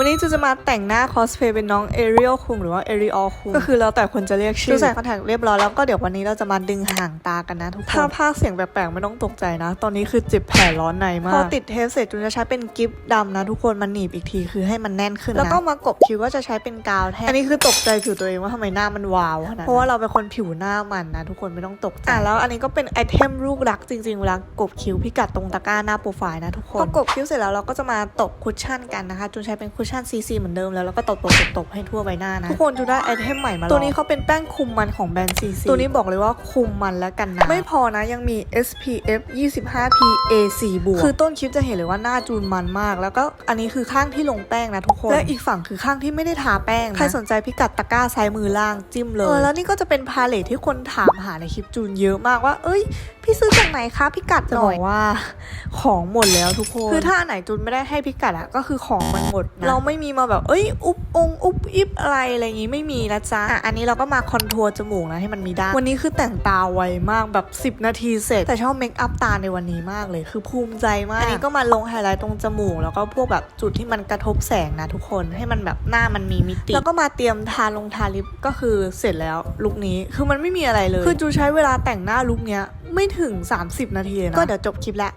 วันนี้จูจะมาแต่งหน้าคอสเพย์เป็นน้องเอริโอคุงหรือว่าเอริออคุงก็คือแล้วแต่คนจะเรียกชื่อจูใส่คอนแทคเรียบร้อยแล้วก็เดี๋ยววันนี้เราจะมาดึงห่างตากันนะทุกคน ถ้าพากเสียงแปลกๆไม่ต้องตกใจนะ ตอนนี้คือเจ็บแผลร้อนในมาก พอติดเทปเสร็จจูจะใช้เป็นกิฟต์ดำนะทุกคนมันหนีบอีกทีคือให้มันแน่นขึ้นนะแล้วก็มากบคิ้วก็จะใช้เป็นกาวแทนอันนี้คือตกใจผิวตัวเองว่าทำไมหน้ามันวาวขนาดนั้นเพราะว่าเราเป็นคนผิวหน้ามันนะทุกคนไม่ต้องตกใจอะแล้วอันนี้ก็เป็นไอเทมลูกรักจริงๆเวลากบคิ้วพิกัดตรงตะกร้าหน้าโปรไฟล์นะทุกคนพอกบคิ้วเสร็จแล้วเราก็จะมาตบคุชชั่นกันนะคะจูใช้เป็นคุชชั่นซีซีเหมือนเดิมแล้วแล้วก็ตบตบตบตบให้ทั่วใบหน้านะทุกคนจูได้ไอเทมใหม่มาลองตัวนี้เขาเป็นแป้งคุมมันของแบรนด์ซีซีตัวนี้บอกเลยว่าคุมมันและกันนะไม่พอนะยังมี SPF 25 PA 4 บวกคือต้นคลิปจะเห็นเลยว่าหน้าจูนมันมาก แล้วก็อันนี้คือข้างที่ลงแป้งนะทุกคนและอีกฝั่งคือข้างที่ไม่ได้ทาแป้งนะใครสนใจพิกัดตะกร้าซ้ายมือล่างจิ้มเลยเออแล้วนี่ก็จะเป็นพาเลทที่คนถามหาในคลิปจูนเยอะมากว่า เอ้ยพี่ซื้อจากไหนคะพิกัดหน่อยว่าของหมดแล้วทุกคน คือถ้าอันไหนจูนไม่ได้ให้พิกัดอะก็คือของมันหมดนะเราไม่มีมาแบบ เอ้ย อุบองอุบอิบอะไรอะไรอย่างงี้ไม่มีนะจ๊ะอะอันนี้เราก็มาคอนทัวร์จมูกนะให้มันมีด้านวันนี้คือแต่งตาไวมากแบบ 10 นาทีเสร็จ แต่ชอบเมคอัพตาในวันนี้มากเลยคือภูมิใจมาก อันนี้ก็มาลงไฮไลท์ตรงจมูก แล้วก็พวกแบบจุดที่มันกระทบแสงนะทุกคนให้มันแบบหน้ามันมีมิติ แล้วก็มาเตรียมทาลงทาลิปก็คือเสร็จแล้วลุคนี้คือมันไม่มีอะไรเลย คือจูใช้เวลาแต่งหน้าลุคเนี้ยไม่ถึง 30 นาทีเลยนะก็เดี๋ยวจบคลิปแล้ว